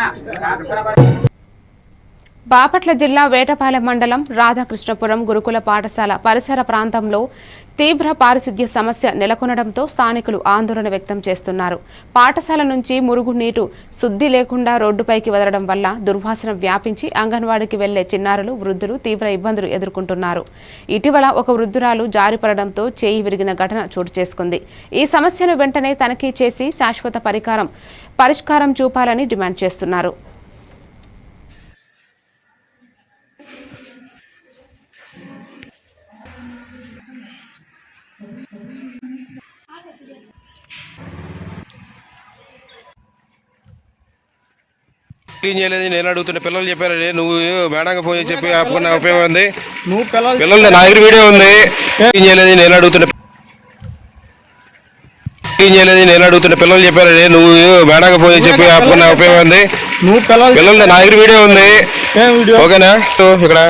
Ah, claro, para, para. Bapatla జిల్లా వేటపాలెం మండలం రాధాకృష్ణపురం గురుకుల పాఠశాల పరిసర ప్రాంతంలో తీవ్ర పారిశుద్ధ్య సమస్య నెలకొనడంతో స్థానికులు ఆందోళన వ్యక్తం చేస్తున్నారు. పాఠశాల నుంచి మురుగునీరు శుద్ధి లేకుండా రోడ్డుపైకి వదలడం వల్ల దుర్వాసన వ్యాపించి అంగన్వాడీకి వెళ్ళే చిన్నారులు వృద్ధులు తీవ్ర ఇబ్బందులు ఎదుర్కొంటున్నారు. ఇటీవల ఒక వృద్ధురాలు జారిపడడంతో చేయి విరిగిన ఘటన చోటు చేసుకుంది. ఈ సమస్యను వెంటనే తనిఖీ చేసి శాశ్వత పరికారం పరిష్కారం చూపాలని డిమాండ్ చేస్తున్నారు. క్లీన్ చేయలేదు నేను అడుగుతున్న? పిల్లలు చెప్పారు నువ్వు మేడంగా ఫోన్ చెప్పి ఆపుకున్న ఉపయోగం ఉంది. నువ్వు పిల్లలు పిల్లలు నా దగ్గర వీడియో ఉంది. క్లీన్ చేయలేదు నేను అడుగుతున్న? క్లీన్ చేయలేదు నేను అడుగుతున్న? పిల్లలు చెప్పారు నువ్వు మేడంగా ఫోన్ చెప్పి ఆపుకున్న ఉపయోగం ఉంది. నువ్వు పిల్లలు పిల్లలు నా దగ్గర వీడియో ఉంది. ఓకేనా? ఇక్కడ?